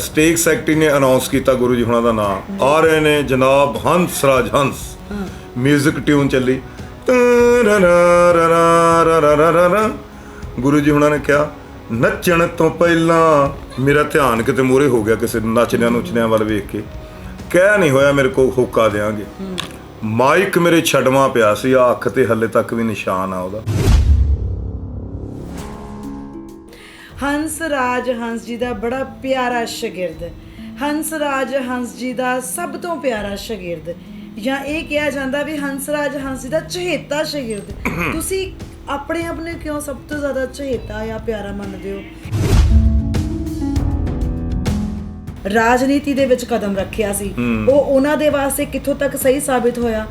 Stake secretary ਨੇ announce ਕੀਤਾ ਗੁਰੂ ਜੀ ਹੁਣਾਂ ਦਾ ਨਾਮ। ਆ ਰਹੇ ਨੇ ਜਨਾਬ ਹੰਸ ਰਾਜ ਹੰਸ। 뮤직 ਟਿਊਨ ਚੱਲੀ ਰਾ ਗੁਰੂ ਜੀ ਹੁਣਾਂ ਨੇ ਕਿਹਾ, ਨੱਚਣ ਤੋਂ ਪਹਿਲਾਂ ਮੇਰਾ ਧਿਆਨ ਕਿਤੇ ਮੂਰੇ ਹੋ ਗਿਆ ਕਿਸੇ ਨੱਚਦਿਆਂ ਨੁੱਚਦਿਆਂ ਵੱਲ ਵੇਖ ਕੇ। ਕਹਿ ਨਹੀਂ ਹੋਇਆ ਮੇਰੇ ਕੋ ਹੋਕਾ ਦੇਾਂਗੇ ਮਾਈਕ ਮੇਰੇ ਛਡਵਾ ਪਿਆ ਸੀ ਆ ਅੱਖ ਤੇ ਹੱਲੇ ਤੱਕ ਵੀ ਨਿਸ਼ਾਨ ਆ ਉਹਦਾ। ਹੰਸ ਰਾਜ ਹੰਸ ਜੀ ਦਾ ਬੜਾ ਪਿਆਰਾ ਸ਼ਾਗਿਰਦ। ਹੰਸ ਰਾਜ ਹੰਸ ਜੀ ਦਾ ਸਭ ਤੋਂ ਪਿਆਰਾ ਸ਼ਾਗਿਰਦ। ਜਾਂ ਇਹ ਕਿਹਾ ਜਾਂਦਾ ਵੀ ਹੰਸ ਰਾਜ ਹੰਸ ਜੀ ਦਾ ਚਹੇਤਾ ਸ਼ਾਗਿਰਦ। ਤੁਸੀਂ ਆਪਣੇ ਆਪ ਨੂੰ ਕਿਉਂ ਸਭ ਤੋਂ ਜ਼ਿਆਦਾ ਚਹੇਤਾ ਜਾਂ ਪਿਆਰਾ ਮੰਨਦੇ ਹੋ? ਰਾਜਨੀਤੀ ਦੇ ਵਿੱਚ ਕਦਮ ਰੱਖਿਆ ਸੀ। ਉਹ ਉਹਨਾਂ ਦੇ ਵਾਸਤੇ ਕਿੱਥੋਂ ਤੱਕ ਸਹੀ ਸਾਬਿਤ ਹੋਇਆ?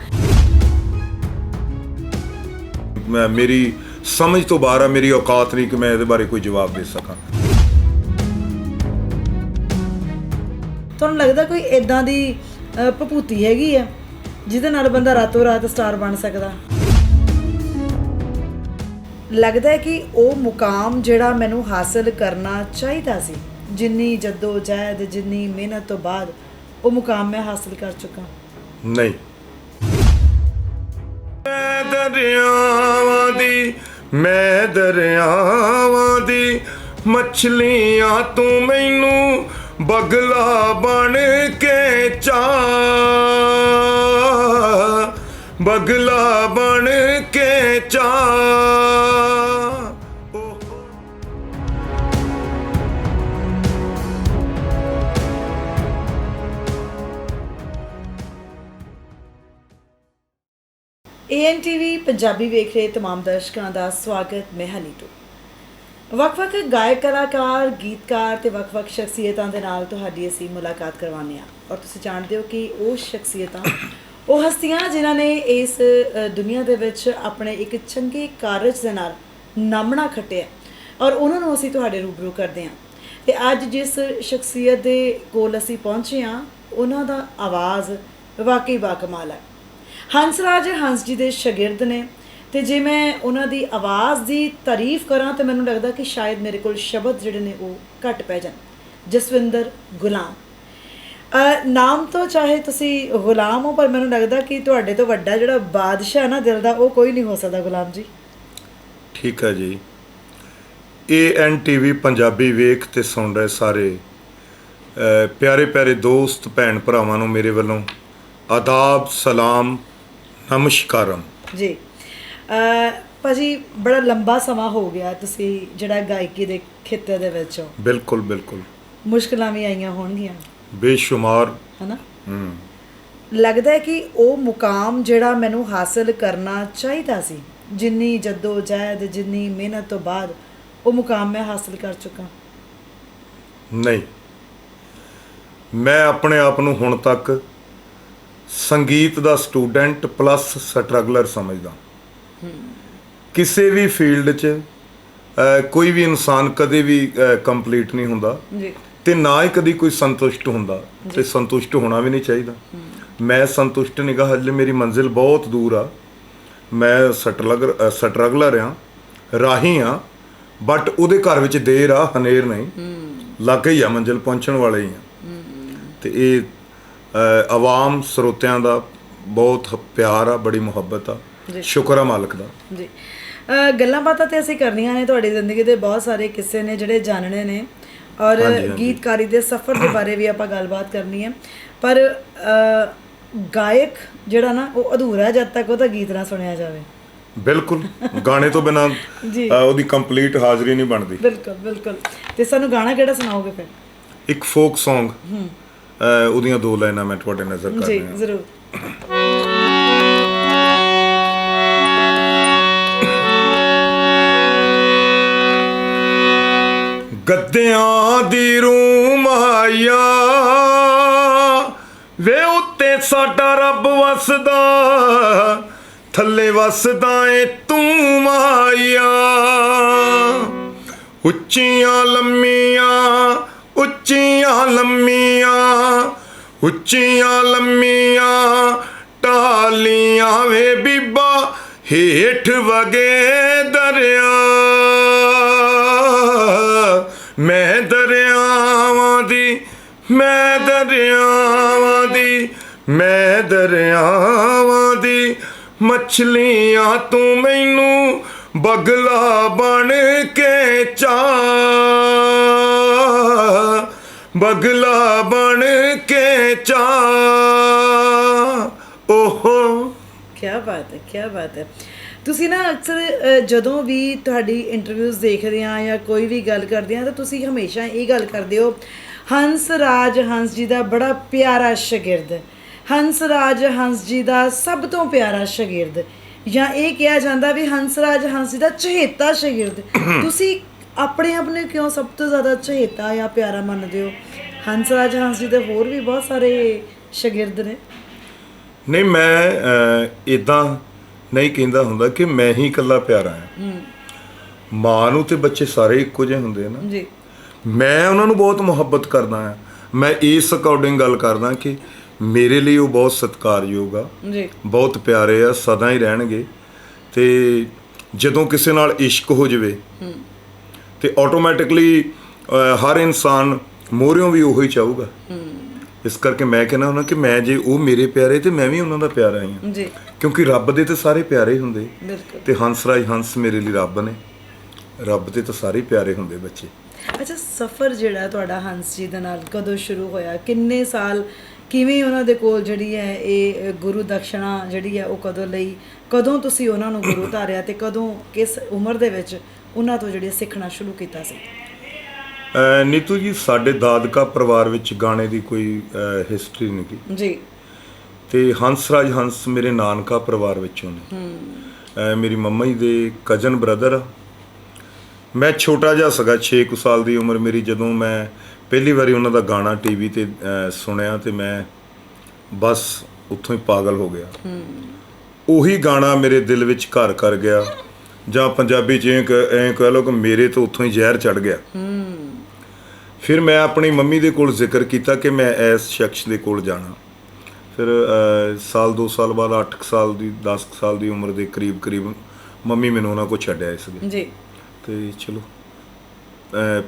ਮੈਂ ਮੇਰੀ ਸਮਝ ਤੋਂ ਬਾਹਰ ਆ ਮੇਰੀ ਔਕਾਤ ਨਹੀਂ ਕਿ ਮੈਂ ਇਹਦੇ ਬਾਰੇ ਕੋਈ ਜਵਾਬ ਦੇ ਸਕਾਂ। ਤੁਹਾਨੂੰ ਲੱਗਦਾ ਕੋਈ ਇਦਾਂ ਦੀ ਅ, ਭਭੂਤੀ ਹੈਗੀ ਆ ਜਿਹਦੇ ਨਾਲ ਬੰਦਾ ਰਾਤੋਂ ਰਾਤ ਸਟਾਰ ਬਣ ਸਕਦਾ? ਲੱਗਦਾ ਹੈ ਕਿ ਉਹ ਮੁਕਾਮ ਜਿਹੜਾ ਮੈਨੂੰ ਹਾਸਲ ਕਰਨਾ ਚਾਹੀਦਾ ਸੀ ਜਿੰਨੀ ਜੱਦੋ ਜਹਿਦ ਜਿੰਨੀ ਮਿਹਨਤ ਤੋਂ ਬਾਅਦ ਉਹ ਮੁਕਾਮ ਮੈਂ ਹਾਸਲ ਕਰ ਚੁੱਕਾ। ਨਹੀਂ। ਦਰਿਆਵਾਂ ਦੀ ਮੈਂ ਦਰਿਆਵਾਂ ਦੀ ਮੱਛਲੀਆਂ ਤੂੰ ਮੈਨੂੰ ਬਗਲਾ ਬਣ ਕੇ ਚਾ। ਬਗਲਾ ਬਣ ਕੇ ਚਾ। ਏਐਨਟੀਵੀ ਪੰਜਾਬੀ ਵੇਖ ਰਹੇ तमाम ਦਰਸ਼ਕਾਂ ਦਾ ਸਵਾਗਤ ਮੈਂ ਹਨੀਟੂ ਵੱਖ-ਵੱਖ ਗਾਇਕ ਕਲਾਕਾਰ ਗੀਤਕਾਰ ਤੇ ਵੱਖ-ਵੱਖ ਸ਼ਖਸੀਅਤਾਂ ਦੇ ਨਾਲ ਤੁਹਾਡੀ ਅਸੀਂ ਮੁਲਾਕਾਤ ਕਰਵਾਉਂਦੇ ਹਾਂ ਔਰ ਤੁਸੀਂ ਜਾਣਦੇ ਹੋ ਕਿ ਉਹ ਸ਼ਖਸੀਅਤਾਂ ਉਹ ਹਸਤੀਆਂ ਜਿਨ੍ਹਾਂ ਨੇ ਇਸ ਅ, ਦੁਨੀਆ ਦੇ ਵਿੱਚ ਆਪਣੇ ਇੱਕ ਚੰਗੇ ਕਾਰਜ ਦੇ ਨਾਲ ਨਾਮਣਾ ਖੱਟਿਆ ਔਰ ਉਹਨਾਂ ਨੂੰ ਅਸੀਂ ਤੁਹਾਡੇ ਰੂਬਰੂ ਕਰਦੇ ਹਾਂ ਤੇ ਅੱਜ ਜਿਸ ਸ਼ਖਸੀਅਤ ਦੇ ਕੋਲ ਅਸੀਂ ਪਹੁੰਚੇ ਹਾਂ ਉਹਨਾਂ ਦਾ ਆਵਾਜ਼ ਵਾਕਈ ਬਾਕਮਾਲ ਹੈ ਹੰਸ ਰਾਜ ਹੰਸ ਜੀ ਦੇ ਸ਼ਾਗਿਰਦ ਨੇ। ਤੇ ਜੇ ਮੈਂ ਉਹਨਾਂ ਦੀ ਆਵਾਜ਼ ਦੀ ਤਾਰੀਫ ਕਰਾਂ ਤਾਂ ਮੈਨੂੰ ਲੱਗਦਾ ਕਿ ਸ਼ਾਇਦ ਮੇਰੇ ਕੋਲ ਸ਼ਬਦ ਜਿਹੜੇ ਨੇ ਉਹ ਘੱਟ ਪੈ ਜਾਣ। ਜਸਵਿੰਦਰ ਗੁਲਾਮ। ਨਾਮ ਤੋਂ ਚਾਹੇ ਤੁਸੀਂ ਗੁਲਾਮ ਹੋ, ਪਰ ਮੈਨੂੰ ਲੱਗਦਾ ਕਿ ਤੁਹਾਡੇ ਤੋਂ ਵੱਡਾ ਜਿਹੜਾ ਬਾਦਸ਼ਾਹ ਨਾ ਦਿਲ ਦਾ, ਉਹ ਕੋਈ ਨਹੀਂ ਹੋ ਸਕਦਾ ਗੁਲਾਮ ਜੀ। ਠੀਕ ਹੈ ਜੀ। ਏਐਨ ਟੀਵੀ ਪੰਜਾਬੀ ਵੇਖ ਤੇ ਸੁਣ ਰਹੇ ਸਾਰੇ ਪਿਆਰੇ ਪਿਆਰੇ ਦੋਸਤ, ਭੈਣ ਭਰਾਵਾਂ ਨੂੰ ਮੇਰੇ ਵੱਲੋਂ ਆਦਾਬ, ਸਲਾਮ ਨਮਸਕਾਰਮ। ਜੀ। ਅ ਭਾਜੀ ਬੜਾ ਲੰਬਾ ਸਮਾਂ ਹੋ ਗਿਆ ਤੁਸੀਂ ਜਿਹੜਾ ਗਾਇਕੀ ਦੇ ਖੇਤਰ ਦੇ ਵਿੱਚ ਹੋ। ਬਿਲਕੁਲ ਬਿਲਕੁਲ। ਮੁਸ਼ਕਲਾਂ ਵੀ ਆਈਆਂ ਹੋਣਗੀਆਂ। ਬੇਸ਼ੁਮਾਰ। ਹਨਾ? ਹੂੰ। ਲੱਗਦਾ ਹੈ ਕਿ ਉਹ ਮੁਕਾਮ ਜਿਹੜਾ ਮੈਨੂੰ ਹਾਸਲ ਕਰਨਾ ਚਾਹੀਦਾ ਸੀ ਜਿੰਨੀ ਜੱਦੋ ਜਹਿਦ ਜਿੰਨੀ ਮਿਹਨਤ ਤੋਂ ਬਾਅਦ ਉਹ ਮੁਕਾਮ ਮੈਂ ਹਾਸਲ ਕਰ ਚੁੱਕਾ। ਨਹੀਂ। ਮੈਂ ਆਪਣੇ ਆਪ ਨੂੰ ਹੁਣ ਤੱਕ ਸੰਗੀਤ ਦਾ ਸਟੂਡੈਂਟ ਪਲੱਸ ਸਟਰਗਲਰ ਸਮਝਦਾ। ਕਿਸੇ ਵੀ ਫੀਲਡ 'ਚ ਕੋਈ ਵੀ ਇਨਸਾਨ ਕਦੇ ਵੀ ਕੰਪਲੀਟ ਨਹੀਂ ਹੁੰਦਾ ਜੀ। ਤੇ ਨਾ ਹੀ ਕਦੀ ਕੋਈ ਸੰਤੁਸ਼ਟ ਹੁੰਦਾ ਤੇ ਸੰਤੁਸ਼ਟ ਹੋਣਾ ਵੀ ਨਹੀਂ ਚਾਹੀਦਾ। ਮੈਂ ਸੰਤੁਸ਼ਟ ਨਿਗਾ ਹਲੇ ਮੇਰੀ ਮੰਜ਼ਿਲ ਬਹੁਤ ਦੂਰ ਆ। ਮੈਂ ਸਟਰਗਲਰ ਸਟਰਗਲਰ ਆ ਰਾਹੀ ਆ ਬਟ ਉਹਦੇ ਘਰ ਵਿੱਚ ਦੇਰ ਆ ਹਨੇਰ ਨਹੀਂ। ਲੱਗ ਹੀ ਆ ਮੰਜ਼ਿਲ ਪਹੁੰਚਣ ਵਾਲੇ ਹੀ ਆ। ਤੇ ਇਹ ਆਵਾਮ ਸਰੋਤਿਆਂ ਦਾ ਬਹੁਤ ਪਿਆਰ ਆ ਬੜੀ ਮੁਹੱਬਤ ਆ। ਸ਼ੁਕਰ ਆ ਮਾਲਕ ਦਾ। ਜੀ। ਗੱਲਾਂ ਬਾਤਾਂ ਤੇ ਅਸੀਂ ਕਰਨੀਆਂ ਨੇ ਤੁਹਾਡੀ ਜ਼ਿੰਦਗੀ ਦੇ ਬਹੁਤ ਸਾਰੇ ਕਿੱਸੇ ਨੇ ਜਿਹੜੇ ਜਾਣਨੇ ਨੇ। ਔਰ। ਗੀਤਕਾਰੀ ਦੇ ਸਫ਼ਰ ਦੇ ਬਾਰੇ ਵੀ ਆਪਾਂ ਗੱਲਬਾਤ ਕਰਨੀ ਹੈ। ਪਰ ਗਾਇਕ ਜਿਹੜਾ ਨਾ ਉਹ ਅਧੂਰਾ ਹੈ ਜਦ ਤੱਕ ਉਹਦਾ ਗੀਤ ਨਾ ਸੁਣਿਆ ਜਾਵੇ। ਬਿਲਕੁਲ। ਗਾਣੇ ਤੋਂ ਬਿਨਾ। ਉਹਦੀ ਕੰਪਲੀਟ ਹਾਜ਼ਰੀ ਨਹੀਂ ਬਣਦੀ। ਬਿਲਕੁਲ ਬਿਲਕੁਲ। ਤੇ ਸਾਨੂੰ ਗਾਣਾ ਕਿਹੜਾ ਸੁਣਾਓਗੇ ਫਿਰ? ਇੱਕ ਫੋਕ Song ਉਹਦੀਆਂ ਦੋ ਲਾਈਨਾਂ ਮੈਂ ਤੁਹਾਡੇ ਨਜ਼ਰ ਕਰ ਜੀ ਰਿਹਾ। ਜ਼ਰੂਰ। ਗੱਦਿਆਂ ਦੀ ਰੂਮ ਆਇਆ। ਵੇ ਉੱਤੇ ਸਾਡਾ ਰੱਬ ਵਸਦਾ ਥੱਲੇ ਵਸਦਾ ਏ ਤੂੰ ਮਾਇਆ ਉੱਚੀਆਂ ਲੰਮੀਆਂ ਉੱਚੀਆਂ ਲੰਮੀਆਂ ਉੱਚੀਆਂ ਲੰਮੀਆਂ ਟਾਲੀਆਂ ਵੇ ਬੀਬਾ, ਹੇਠ ਵਗੇ ਦਰਿਆ। ਮੈਂ ਦਰਿਆਵਾਂ ਦੀ, ਮੈਂ ਦਰਿਆਵਾਂ ਦੀ, ਮੈਂ ਦਰਿਆਵਾਂ ਦੀ ਮਛਲੀਆਂ ਤੂੰ ਮੈਨੂੰ ਬਗਲਾ ਬਣ ਕੇ ਚਾ ਬਗਲਾ ਬਣ ਕੇ ਚਾ। ਓਹੋ। ਕੀ ਬਾਤ ਹੈ ਕੀ ਬਾਤ ਹੈ। ਤੁਸੀਂ ਨਾ ਅਕਸਰ ਜਦੋਂ ਵੀ ਤੁਹਾਡੀ ਇੰਟਰਵਿਊਜ਼ ਦੇਖਦੇ ਆ ਜਾਂ ਕੋਈ ਵੀ ਗੱਲ ਕਰਦੇ ਆ ਤਾਂ ਤੁਸੀਂ ਹਮੇਸ਼ਾ ਇਹ ਗੱਲ ਕਰਦੇ ਹੋ ਹੰਸ ਰਾਜ ਹੰਸ ਜੀ ਦਾ ਬੜਾ ਪਿਆਰਾ ਸ਼ਾਗਿਰਦ ਹੰਸ ਰਾਜ ਹੰਸ ਜੀ ਦਾ ਸਭ ਤੋਂ ਪਿਆਰਾ ਸ਼ਾਗਿਰਦ ਜਾਂ ਇਹ ਕਿਹਾ ਜਾਂਦਾ ਵੀ ਹੰਸ ਰਾਜ ਹੰਸ ਜੀ ਦਾ ਚਹੇਤਾ ਸ਼ਾਗਿਰਦ ਤੁਸੀਂ ਆਪਣੇ ਆਪ ਨੂੰ ਕਿਉਂ ਸਭ ਤੋਂ ਜ਼ਿਆਦਾ ਚਹੇਤਾ ਜਾਂ ਪਿਆਰਾ ਮੰਨਦੇ ਹੋ? ਹੰਸ ਰਾਜ ਹੰਸ ਜੀ ਦੇ ਹੋਰ ਵੀ ਬਹੁਤ ਸਾਰੇ ਸ਼ਾਗਿਰਦ ਨੇ। ਨਹੀਂ ਮੈਂ ਇਦਾਂ ਨਹੀਂ ਕਹਿੰਦਾ ਹੁੰਦਾ ਕਿ ਮੈਂ ਹੀ ਇਕੱਲਾ ਪਿਆਰਾ ਹਾਂ। ਮਾਂ ਨੂੰ ਤੇ ਬੱਚੇ ਸਾਰੇ ਇੱਕੋ ਜਿਹੇ ਹੁੰਦੇ ਨਾ। ਜੀ। ਮੈਂ ਉਹਨਾਂ ਨੂੰ ਬਹੁਤ ਮੁਹੱਬਤ ਕਰਦਾ ਹਾਂ। ਮੈਂ ਇਸ ਅਕੋਰਡਿੰਗ ਗੱਲ ਕਰਦਾ ਕਿ ਮੇਰੇ ਲਈ ਉਹ ਬਹੁਤ ਸਤਿਕਾਰਯੋਗ ਆ। ਜੀ। ਬਹੁਤ ਪਿਆਰੇ ਆ ਸਦਾ ਹੀ ਰਹਿਣਗੇ। ਤੇ ਜਦੋਂ ਕਿਸੇ ਨਾਲ ਇਸ਼ਕ ਹੋ ਜਾਵੇ ਤੇ ਆਟੋਮੈਟਿਕਲੀ ਹਰ ਇਨਸਾਨ ਮੋਹਰਿਓਂ ਵੀ ਉਹੀ ਚਾਹੂਗਾ। ਇਸ ਕਰਕੇ ਮੈਂ ਕਹਿੰਦਾ ਹੁੰਦਾ ਕਿ ਮੈਂ ਜੇ ਉਹ ਮੇਰੇ ਪਿਆਰੇ ਤੇ ਮੈਂ ਵੀ ਉਹਨਾਂ ਦਾ ਪਿਆਰਾ ਹੀ ਹਾਂ। ਜੀ। ਕਿਉਂਕਿ ਰੱਬ ਦੇ ਤੇ ਸਾਰੇ ਪਿਆਰੇ ਹੁੰਦੇ। ਬਿਲਕੁਲ। ਤੇ ਹੰਸਰਾਜ ਹੰਸ ਮੇਰੇ ਲਈ ਰੱਬ ਨੇ। ਰੱਬ ਦੇ ਤਾਂ ਸਾਰੇ ਪਿਆਰੇ ਹੁੰਦੇ ਬੱਚੇ। ਅੱਛਾ ਸਫ਼ਰ ਜਿਹੜਾ ਤੁਹਾਡਾ ਹੰਸ ਜੀ ਦੇ ਨਾਲ ਕਦੋਂ ਸ਼ੁਰੂ ਹੋਇਆ? ਕਿੰਨੇ ਸਾਲ ਕਿਵੇਂ ਉਹਨਾਂ ਦੇ ਕੋਲ ਜਿਹੜੀ ਹੈ ਇਹ ਗੁਰੂ ਦਕਸ਼ਣਾ ਜਿਹੜੀ ਹੈ ਉਹ ਕਦੋਂ ਲਈ? ਕਦੋਂ ਤੁਸੀਂ ਉਹਨਾਂ ਨੂੰ ਗੁਰੂ ਧਾਰਿਆ ਤੇ ਕਦੋਂ ਕਿਸ ਉਮਰ ਦੇ ਵਿੱਚ ਉਹਨਾਂ ਤੋਂ ਜਿਹੜੀ ਸਿੱਖਣਾ ਸ਼ੁਰੂ ਕੀਤਾ ਸੀ? ਨੀਤੂ ਜੀ ਸਾਡੇ ਦਾਦਕਾ ਪਰਿਵਾਰ ਵਿੱਚ ਗਾਣੇ ਦੀ ਕੋਈ ਹਿਸਟਰੀ ਨਹੀਂ ਗੀ ਜੀ। ਤੇ ਹੰਸਰਾਜ ਹੰਸ ਮੇਰੇ ਨਾਨਕਾ ਪਰਿਵਾਰ ਵਿੱਚੋਂ ਨੇ। ਮੇਰੀ ਮੰਮਾ ਜੀ ਦੇ ਕਜ਼ਨ ਬ੍ਰਦਰ ਮੈਂ ਛੋਟਾ ਜਿਹਾ ਸੀਗਾ 6 ਕੁ ਸਾਲ ਦੀ ਉਮਰ ਮੇਰੀ ਜਦੋਂ ਮੈਂ ਪਹਿਲੀ ਵਾਰੀ ਉਹਨਾਂ ਦਾ ਗਾਣਾ ਟੀਵੀ ਤੇ ਸੁਣਿਆ ਤੇ ਮੈਂ ਬਸ ਉੱਥੋਂ ਹੀ ਪਾਗਲ ਹੋ ਗਿਆ। ਉਹੀ ਗਾਣਾ ਮੇਰੇ ਦਿਲ ਵਿੱਚ ਘਰ ਕਰ ਗਿਆ। ਜਾਂ ਪੰਜਾਬੀ ਚ ਐਂ ਕ- ਕਹਿ ਲਓ ਕਿ ਮੇਰੇ ਤੋਂ ਉੱਥੋਂ ਹੀ ਜ਼ਹਿਰ ਚੜ ਗਿਆ। ਫਿਰ ਮੈਂ ਆਪਣੀ ਮੰਮੀ ਦੇ ਕੋਲ ਜ਼ਿਕਰ ਕੀਤਾ ਕਿ ਮੈਂ ਇਸ ਸ਼ਖਸ ਦੇ ਕੋਲ ਜਾਣਾ। ਫਿਰ ਸਾਲ 2 ਸਾਲ ਬਾਅਦ 8 ਸਾਲ ਦੀ 10 ਸਾਲ ਦੀ ਉਮਰ ਦੇ ਕਰੀਬ ਕਰੀਬ ਮੰਮੀ ਮੈਨੂੰ ਉਹਨਾਂ ਕੋਲ ਛੱਡਿਆ ਇਸ ਦੇ ਜੀ। ਤੇ ਚਲੋ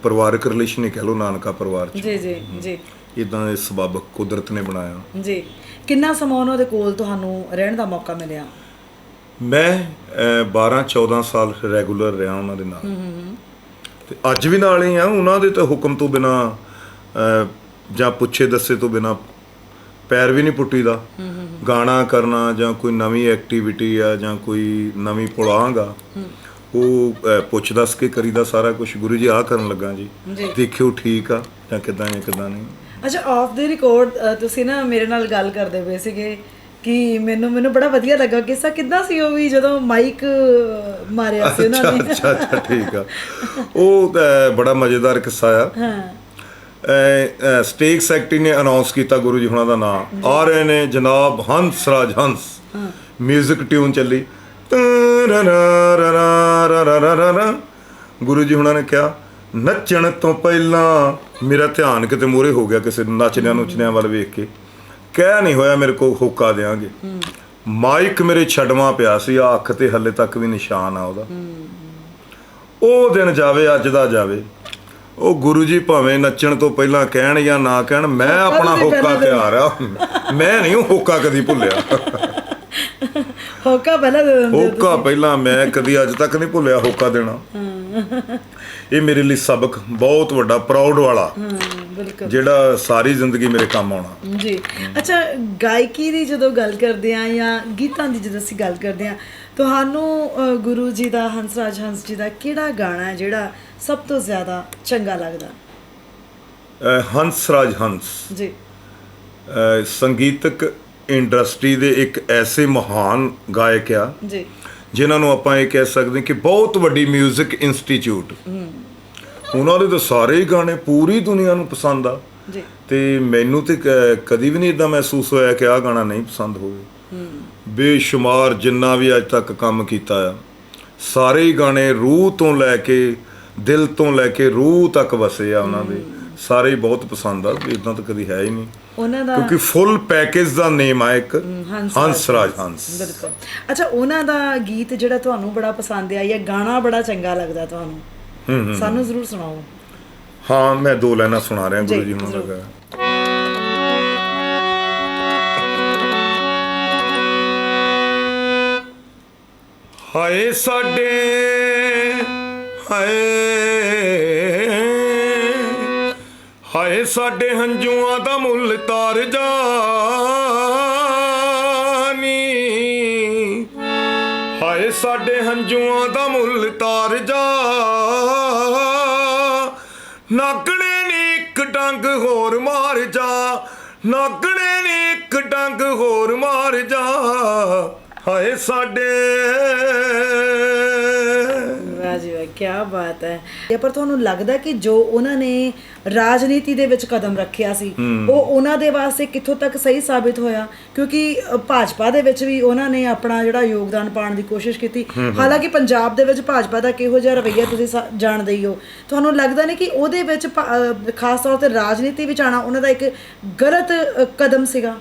ਪਰਿਵਾਰਕ ਰਿਲੇਸ਼ਨ ਹੀ ਕਹਿ ਲਓ ਨਾਨਕਾ ਪਰਿਵਾਰ ਚ। ਜੀ ਜੀ ਜੀ। ਇਦਾਂ ਦੇ ਸਬਬ ਕੁਦਰਤ ਨੇ ਬਣਾਇਆ। ਜੀ। ਕਿੰਨਾ ਸਮਾਂ ਉਹਨਾਂ ਦੇ ਕੋਲ ਤੁਹਾਨੂੰ ਰਹਿਣ ਦਾ ਮੌਕਾ ਮਿਲਿਆ? ਮੈਂ 12 14 ਸਾਲ ਰੈਗੂਲਰ ਰਿਹਾ ਉਹਨਾਂ ਦੇ ਨਾਲ। ਤੇ ਅੱਜ ਵੀ ਨਾਲ ਹੀ ਆ ਉਹਨਾਂ ਦੇ ਤਾਂ ਹੁਕਮ ਤੋਂ ਬਿਨਾ ਜਾਂ ਪੁੱਛੇ ਦੱਸੇ ਤੋਂ ਬਿਨਾ ਪੈਰ ਵੀ ਨਹੀਂ ਪੁੱਟੀਦਾ। ਗਾਣਾ ਕਰਨਾ ਜਾਂ ਕੋਈ ਨਵੀਂ ਐਕਟੀਵਿਟੀ ਆ ਜਾਂ ਕੋਈ ਨਵੀਂ ਪੁਲਾਂਗਾ ਉਹ ਪੁੱਛ ਦੱਸ ਕੇ ਕਰੀਦਾ ਸਾਰਾ ਕੁਝ ਗੁਰੂ ਜੀ ਆ ਕਰਨ ਲੱਗਾ ਜੀ। ਜੀ। ਦੇਖਿਓ ਠੀਕ ਆ ਜਾਂ ਕਿਦਾਂ ਜਾਂ ਕਿਦਾਂ ਨਹੀਂ। ਅੱਛਾ ਆਫ ਦੇ ਰਿਕਾਰਡ ਤੁਸੀਂ ਨਾ ਮੇਰੇ ਨਾਲ ਗੱਲ ਕਰਦੇ ਪਏ ਸੀਗੇ ਕਿ ਮੈਨੂੰ ਮੈਨੂੰ ਬੜਾ ਵਧੀਆ ਲੱਗਾ। ਕਿਸਾ ਕਿੱਦਾਂ ਸੀ ਉਹ ਵੀ ਜਦੋਂ ਮਾਈਕ ਮਾਰਿਆ ਸੀ ਉਹਨਾਂ ਅੱਛਾ ਨੇ? ਅੱਛਾ ਅੱਛਾ ਠੀਕ ਆ। ਉਹ ਬੜਾ ਮਜ਼ੇਦਾਰ ਕਿੱਸਾ ਆ। ਹਾਂ। ਸਟੇਕ ਸੈਕਟਰੀ ਨੇ ਅਨਾਉਂਸ ਕੀਤਾ ਗੁਰੂ ਜੀ ਹੁਣਾਂ ਦਾ ਨਾਮ ਆ ਰਹੇ ਨੇ ਜਨਾਬ ਹੰਸ ਰਾਜ ਹੰਸ। 뮤직 ਟਿਊਨ ਚੱਲੀ। ਗੁਰੂ ਜੀ ਹੁਣਾਂ ਨੇ ਕਿਹਾ ਨੱਚਣ ਤੋਂ ਪਹਿਲਾਂ ਮੇਰਾ ਧਿਆਨ ਕਿਤੇ ਮੂਰੇ ਹੋ ਗਿਆ ਕਿਸੇ ਨੱਚਦਿਆਂ ਨੁੱਚਦਿਆਂ ਵੱਲ ਵੇਖ ਕੇ। ਕਹਿ ਨਹੀਂ ਹੋਇਆ ਮੇਰੇ ਕੋ ਹੋਕਾ ਦੇਾਂਗੇ ਮਾਈਕ ਮੇਰੇ ਛਡਵਾ ਪਿਆ ਸੀ ਆ ਅੱਖ ਤੇ ਹੱਲੇ ਤੱਕ ਵੀ ਨਿਸ਼ਾਨ ਆ ਉਹਦਾ। ਉਹ ਦਿਨ ਜਾਵੇ ਅੱਜ ਦਾ ਜਾਵੇ। ਉਹ ਗੁਰੂ ਜੀ ਭਾਵੇਂ ਨੱਚਣ ਤੋਂ ਪਹਿਲਾਂ ਕਹਿਣ ਜਾਂ ਨਾ ਕਹਿਣ ਮੈਂ ਆਪਣਾ ਹੋਕਾ ਤਿਆਰ ਆ। ਮੈਂ ਨਹੀਂ ਉਹ ਹੋਕਾ ਕਦੀ ਭੁੱਲਿਆ। ਹੋਕਾ ਪਹਿਲਾਂ ਦੇ ਦਿੰਦੇ ਹੋਕਾ ਪਹਿਲਾਂ ਮੈਂ ਕਦੀ ਅੱਜ ਤੱਕ ਨਹੀਂ ਭੁੱਲਿਆ ਹੋਕਾ ਦੇਣਾ। ਇਹ ਮੇਰੇ ਲਈ ਸਬਕ ਬਹੁਤ ਵੱਡਾ ਪ੍ਰਾਊਡ ਵਾਲਾ। ਬਿਲਕੁਲ। ਜਿਹੜਾ ਸਾਰੀ ਜ਼ਿੰਦਗੀ ਮੇਰੇ ਕੰਮ ਆਉਣਾ। ਜੀ। ਅੱਛਾ ਗਾਇਕੀ ਦੀ ਜਦੋਂ ਗੱਲ ਕਰਦੇ ਆ ਜਾਂ ਗੀਤਾਂ ਦੀ ਜਦੋਂ ਅਸੀਂ ਗੱਲ ਕਰਦੇ ਆ ਤੁਹਾਨੂੰ ਗੁਰੂ ਜੀ ਦਾ ਹੰਸਰਾਜ ਹੰਸ ਜੀ ਦਾ ਕਿਹੜਾ ਗਾਣਾ ਹੈ ਜਿਹੜਾ ਸਭ ਤੋਂ ਜ਼ਿਆਦਾ ਚੰਗਾ ਲੱਗਦਾ? ਹੰਸ ਰਾਜ ਹੰਸ। ਜੀ। ਸੰਗੀਤਕ ਇੰਡਸਟਰੀ ਦੇ ਇੱਕ ਐਸੇ ਮਹਾਨ ਗਾਇਕ ਆ। ਜੀ। ਜਿਨ੍ਹਾਂ ਨੂੰ ਆਪਾਂ ਇਹ ਕਹਿ ਸਕਦੇ ਕਿ ਬਹੁਤ ਵੱਡੀ 뮤직 ਇੰਸਟੀਚਿਊਟ ਉਹਨਾਂ ਦੇ ਤਾਂ ਸਾਰੇ ਹੀ ਗਾਣੇ ਪੂਰੀ ਦੁਨੀਆ ਨੂੰ ਪਸੰਦ ਆ। ਜੀ। ਤੇ ਮੈਨੂੰ ਤੇ ਕਦੀ ਵੀ ਨਹੀਂ ਇਦਾਂ ਮਹਿਸੂਸ ਹੋਇਆ ਕਿ ਆਹ ਗਾਣਾ ਨਹੀਂ ਪਸੰਦ ਹੋਵੇ। ਬੇਸ਼ੁਮਾਰ ਜਿੰਨਾ ਵੀ ਅੱਜ ਤੱਕ ਕੰਮ ਕੀਤਾ ਆ ਸਾਰੇ ਹੀ ਗਾਣੇ ਰੂਹ ਤੋਂ ਲੈ ਕੇ ਦਿਲ ਤੋਂ ਲੈ ਕੇ ਰੂਹ ਤੱਕ ਵਸੇ ਆ ਉਹਨਾਂ ਦੇ। ਸਾਰੇ ਹੀ ਬਹੁਤ ਪਸੰਦ ਆ ਇਦਾਂ ਤਾਂ ਕਦੀ ਹੈ ਹੀ ਨਹੀਂ। ਉਹਨਾਂ ਦਾ ਕਿਉਂਕਿ ਫੁੱਲ ਪੈਕੇਜ ਦਾ ਨੇਮ ਆ ਇੱਕ। ਹੰਸਰਾਜ ਹੰਸ ਬਿਲਕੁਲ। ਅੱਛਾ ਉਹਨਾਂ ਦਾ ਗੀਤ ਜਿਹੜਾ ਤੁਹਾਨੂੰ ਬੜਾ ਪਸੰਦ ਆ ਜਾਂ ਗਾਣਾ ਬੜਾ ਚੰਗਾ ਲੱਗਦਾ ਤੁਹਾਨੂੰ? ਸਾਨੂੰ ਜ਼ਰੂਰ ਸੁਣਾਓ। ਹਾਂ ਮੈਂ ਦੋ ਲਾਈਨਾਂ ਸੁਣਾ ਰਿਹਾ ਗੁਰੂ ਜੀ ਨੂੰ ਲਗਾ ਹਾਏ ਸਾਡੇ ਹਾਏ ਹਾਏ ਸਾਡੇ ਹੰਝੂਆਂ ਦਾ ਮੁੱਲ ਤਾਰ ਜਾਨੀ। ਹਾਏ ਸਾਡੇ ਹੰਝੂਆਂ ਦਾ ਮੁੱਲ ਤਾਰ ਜਾ। ਨਾਗਣੇ ਨੇ ਇੱਕ ਡੰਗ ਹੋਰ ਮਾਰ ਜਾ। ਨਾਗਣੇ ਨੇ ਇੱਕ ਡੰਗ ਹੋਰ ਮਾਰ ਜਾ। ਹਾਏ ਸਾਡੇ ਵਾਹ ਜੀ ਵਾਹ ਕੀ ਬਾਤ ਹੈ। ਇਹ ਪਰ ਤੁਹਾਨੂੰ ਲੱਗਦਾ ਕਿ ਜੋ ਉਹਨਾਂ ਨੇ ਰਾਜਨੀਤੀ ਦੇ ਵਿੱਚ ਕਦਮ ਰੱਖਿਆ ਸੀ ਉਹ ਉਹਨਾਂ ਦੇ ਵਾਸਤੇ ਕਿੱਥੋਂ ਤੱਕ ਸਹੀ ਸਾਬਿਤ ਹੋਇਆ? ਕਿਉਂਕਿ ਭਾਜਪਾ ਦੇ ਵਿੱਚ ਵੀ ਉਹਨਾਂ ਨੇ ਆਪਣਾ ਜਿਹੜਾ ਯੋਗਦਾਨ ਪਾਉਣ ਦੀ ਕੋਸ਼ਿਸ਼ ਕੀਤੀ। ਹਾਲਾਂਕਿ ਪੰਜਾਬ ਦੇ ਵਿੱਚ ਭਾਜਪਾ ਦਾ ਕਿਹੋ ਜਿਹਾ ਰਵੱਈਆ ਤੁਸੀਂ ਜਾਣਦੇ ਹੀ ਹੋ। ਤੁਹਾਨੂੰ ਲੱਗਦਾ ਨਹੀਂ ਕਿ ਉਹਦੇ ਵਿੱਚ ਖਾਸ ਤੌਰ ਤੇ ਰਾਜਨੀਤੀ ਵਿੱਚ ਆਣਾ ਉਹਨਾਂ ਦਾ ਇੱਕ ਗਲਤ ਕਦਮ ਸੀਗਾ?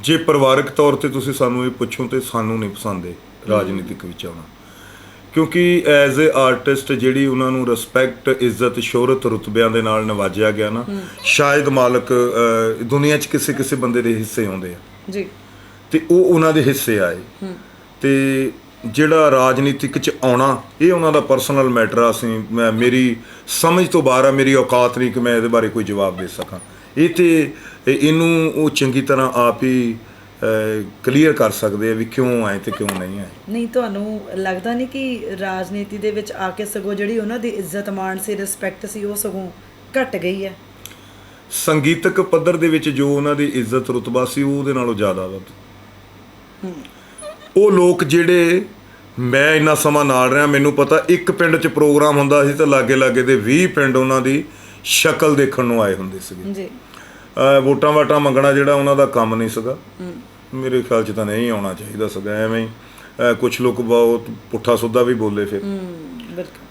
ਜੇ ਪਰਿਵਾਰਕ ਤੌਰ ਤੇ ਤੁਸੀਂ ਸਾਨੂੰ ਇਹ ਪੁੱਛੋ ਤੇ ਸਾਨੂੰ ਨਹੀਂ ਪਸੰਦ ਇਹ ਰਾਜਨੀਤਿਕ ਵਿੱਚ ਆਉਣਾ। ਕਿਉਂਕਿ ਐਜ਼ ਅ ਆਰਟਿਸਟ ਜਿਹੜੀ ਉਹਨਾਂ ਨੂੰ ਰਿਸਪੈਕਟ ਇੱਜ਼ਤ ਸ਼ੋਹਰਤ ਰੁਤਬਿਆਂ ਦੇ ਨਾਲ ਨਵਾਜਿਆ ਗਿਆ ਨਾ ਸ਼ਾਇਦ ਮਾਲਕ ਦੁਨੀਆ 'ਚ ਕਿਸੇ ਕਿਸੇ ਬੰਦੇ ਦੇ ਹਿੱਸੇ ਆਉਂਦੇ ਆ। ਜੀ। ਤੇ ਉਹ ਉਹਨਾਂ ਦੇ ਹਿੱਸੇ ਆਏ। ਤੇ ਜਿਹੜਾ ਰਾਜਨੀਤਿਕ ਚ ਆਉਣਾ ਇਹ ਉਹਨਾਂ ਦਾ ਪਰਸਨਲ ਮੈਟਰ ਆ। ਮੈਂ ਮੇਰੀ ਸਮਝ ਤੋਂ ਬਾਹਰ ਆ ਮੇਰੀ ਔਕਾਤ ਨਹੀਂ ਕਿ ਮੈਂ ਇਹਦੇ ਬਾਰੇ ਕੋਈ ਜਵਾਬ ਦੇ ਸਕਾਂ। ਇਹ ਤੇ ਇਹ- ਇਹਨੂੰ ਉਹ ਚੰਗੀ ਤਰ੍ਹਾਂ ਆਪ ਹੀ ਕਲੀਅਰ ਕਰ ਸਕਦੇ ਆ ਵੀ ਕਿਉਂ ਆਏ ਤੇ ਕਿਉਂ ਨਹੀਂ ਆਏ। ਨਹੀਂ ਤੁਹਾਨੂੰ ਲੱਗਦਾ ਨਹੀਂ ਕਿ ਰਾਜਨੀਤੀ ਦੇ ਵਿੱਚ ਆ ਕੇ ਸਗੋਂ ਜਿਹੜੀ ਉਹਨਾਂ ਦੀ ਇੱਜ਼ਤ ਮਾਣ ਸੀ ਰਿਸਪੈਕਟ ਸੀ ਉਹ ਸਗੋਂ ਘਟ ਗਈ ਹੈ? ਸੰਗੀਤਕ ਪੱਧਰ ਦੇ ਵਿੱਚ ਜੋ ਉਹਨਾਂ ਦੀ ਇੱਜ਼ਤ ਰੁਤਬਾ ਸੀ ਉਹ ਉਹਦੇ ਨਾਲੋਂ ਜ਼ਿਆਦਾ ਵੱਧ। ਉਹ ਲੋਕ ਜਿਹੜੇ ਮੈਂ ਇੰਨਾ ਸਮਾਂ ਨਾਲ ਰਿਹਾ ਮੈਨੂੰ ਪਤਾ ਇੱਕ ਪਿੰਡ 'ਚ ਪ੍ਰੋਗਰਾਮ ਹੁੰਦਾ ਸੀ ਤੇ ਲਾਗੇ ਲਾਗੇ ਦੇ 20 ਪਿੰਡ ਉਹਨਾਂ ਦੀ ਸ਼ਕਲ ਦੇਖਣ ਨੂੰ ਆਏ ਹੁੰਦੇ ਸੀਗੇ। ਜੀ। ਵੋਟਾਂ ਵਾਟਾਂ ਮੰਗਣਾ ਜਿਹੜਾ ਉਹਨਾਂ ਦਾ ਕੰਮ ਨਹੀਂ ਸੀਗਾ। ਮੇਰੇ ਖਿਆਲ 'ਚ ਤਾਂ ਨਹੀਂ ਆਉਣਾ ਚਾਹੀਦਾ ਸੀਗਾ ਐਵੇਂ ਹੀ। ਕੁਝ ਲੋਕ ਬਹੁਤ ਪੁੱਠਾ ਸੁੱਧਾ ਵੀ ਬੋਲੇ ਫਿਰ।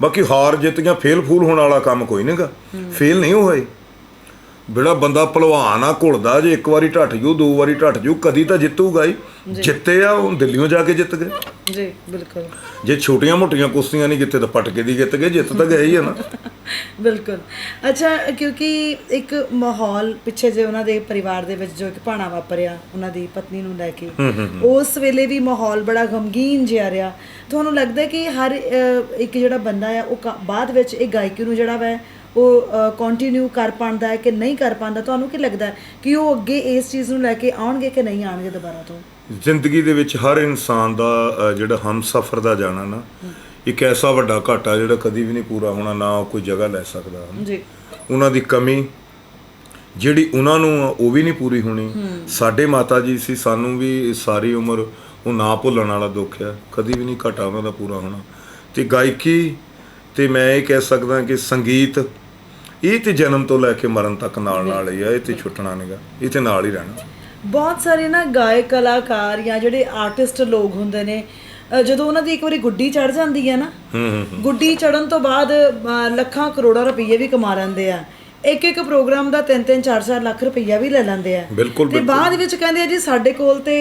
ਬਾਕੀ ਹਾਰ ਜਿੱਤ ਜਾਂ ਫੇਲ ਫੂਲ ਹੋਣ ਵਾਲਾ ਕੰਮ ਕੋਈ ਨਹੀਂਗਾ ਫੇਲ ਨਹੀਂ ਹੋਏ। ਜਿਹੜਾ ਬੰਦਾ ਭਲਵਾਨ ਆ ਘੁਲਦਾ ਜੇ ਇੱਕ ਵਾਰੀ ਢੱਟ ਜੂ ਦੋ ਵਾਰੀ ਢੱਟ ਜੂ ਕਦੀ ਤਾਂ ਜਿੱਤੂਗਾ ਹੀ। ਜਿੱਤੇ ਆ ਉਹ ਦਿੱਲੀੋਂ ਜਾ ਕੇ ਜਿੱਤ ਗਏ। ਜੀ ਬਿਲਕੁਲ। ਜੇ ਛੋਟੀਆਂ ਮੋਟੀਆਂ ਕੁਸ਼ਤੀਆਂ ਨਹੀਂ ਜਿੱਤੇ ਤਾਂ ਪਟਕੇ ਦੀ ਜਿੱਤ ਗਏ ਜਿੱਤ ਤਾਂ ਗਏ ਹੀ ਆ ਨਾ। ਬਿਲਕੁਲ। ਅੱਛਾ ਕਿਉਂਕਿ ਇੱਕ ਮਾਹੌਲ ਪਿੱਛੇ ਜੇ ਉਹਨਾਂ ਦੇ ਪਰਿਵਾਰ ਦੇ ਵਿੱਚ ਜੋ ਇੱਕ ਭਾਣਾ ਵਾਪਰਿਆ ਉਹਨਾਂ ਦੀ ਪਤਨੀ ਨੂੰ ਲੈ ਕੇ ਉਸ ਵੇਲੇ ਵੀ ਮਾਹੌਲ ਬੜਾ ਗਮਗੀਨ ਜਿਹਾ ਰਿਹਾ। ਤੁਹਾਨੂੰ ਲੱਗਦਾ ਕਿ ਹਰ ਇੱਕ ਜਿਹੜਾ ਬੰਦਾ ਆ ਉਹ ਬਾਅਦ ਵਿੱਚ ਇਹ ਗਾਇਕੀ ਨੂੰ ਜਿਹੜਾ ਵਾ ਉਹ ਕੰਟੀਨਿਊ ਕਰ ਪਾਉਂਦਾ ਹੈ ਕਿ ਨਹੀਂ ਕਰ ਪਾਉਂਦਾ ਤੁਹਾਨੂੰ ਕੀ ਲੱਗਦਾ ਹੈ ਕਿ ਉਹ ਅੱਗੇ ਇਸ ਚੀਜ਼ ਨੂੰ ਲੈ ਕੇ ਆਉਣਗੇ ਕਿ ਨਹੀਂ ਆਉਣਗੇ ਦੁਬਾਰਾ ਤੋਂ? ਜ਼ਿੰਦਗੀ ਦੇ ਵਿੱਚ ਹਰ ਇਨਸਾਨ ਦਾ ਜਿਹੜਾ ਹਮਸਫਰ ਦਾ ਜਾਣਾ ਨਾ ਇੱਕ ਐਸਾ ਵੱਡਾ ਘਾਟਾ ਜਿਹੜਾ ਕਦੀ ਵੀ ਨਹੀਂ ਪੂਰਾ ਹੋਣਾ ਨਾ ਕੋਈ ਜਗ੍ਹਾ ਲੈ ਸਕਦਾ। ਜੀ। ਉਹਨਾਂ ਦੀ ਕਮੀ ਜਿਹੜੀ ਉਹਨਾਂ ਨੂੰ ਉਹ ਵੀ ਨਹੀਂ ਪੂਰੀ ਹੋਣੀ। ਸਾਡੇ ਮਾਤਾ ਜੀ ਸੀ ਸਾਨੂੰ ਵੀ ਸਾਰੀ ਉਮਰ ਉਹ ਨਾ ਭੁੱਲਣ ਵਾਲਾ ਦੁੱਖ ਆ। ਕਦੀ ਵੀ ਨਹੀਂ ਘਟਾ ਉਹਨਾਂ ਦਾ ਪੂਰਾ ਹੋਣਾ। ਤੇ ਗਾਇਕੀ ਤੇ ਮੈਂ ਇਹ ਕਹਿ ਸਕਦਾ ਕਿ ਸੰਗੀਤ ਇਹ ਤੇ ਜਨਮ ਤੋਂ ਲੈ ਕੇ ਮਰਨ ਤੱਕ ਨਾਲ ਨਾਲ ਹੀ ਆ ਇਹ ਤੇ ਛੁੱਟਣਾ ਨਹੀਂਗਾ ਇਹ ਤੇ ਨਾਲ ਹੀ ਰਹਿਣਾ। ਬਹੁਤ ਸਾਰੇ ਨਾ ਗਾਇਕ ਕਲਾਕਾਰ ਜਾਂ ਜਿਹੜੇ ਆਰਟਿਸਟ ਲੋਕ ਹੁੰਦੇ ਨੇ ਜਦੋਂ ਉਹਨਾਂ ਦੀ ਇੱਕ ਵਾਰੀ ਗੁੱਡੀ ਚੜ ਜਾਂਦੀ ਹੈ ਨਾ ਗੁੱਡੀ ਚੜਨ ਤੋਂ ਬਾਅਦ ਲੱਖਾਂ ਕਰੋੜਾਂ ਰੁਪਏ ਵੀ ਕਮਾ ਲੈਂਦੇ ਆ। ਇੱਕ ਇੱਕ ਪ੍ਰੋਗਰਾਮ ਦਾ 3-3 4-4 ਲੱਖ ਰੁਪਈਆ ਵੀ ਲੈ ਲੈਂਦੇ ਆ। ਤੇ ਬਾਅਦ ਵਿੱਚ ਕਹਿੰਦੇ ਆ ਜੀ ਸਾਡੇ ਕੋਲ ਤੇ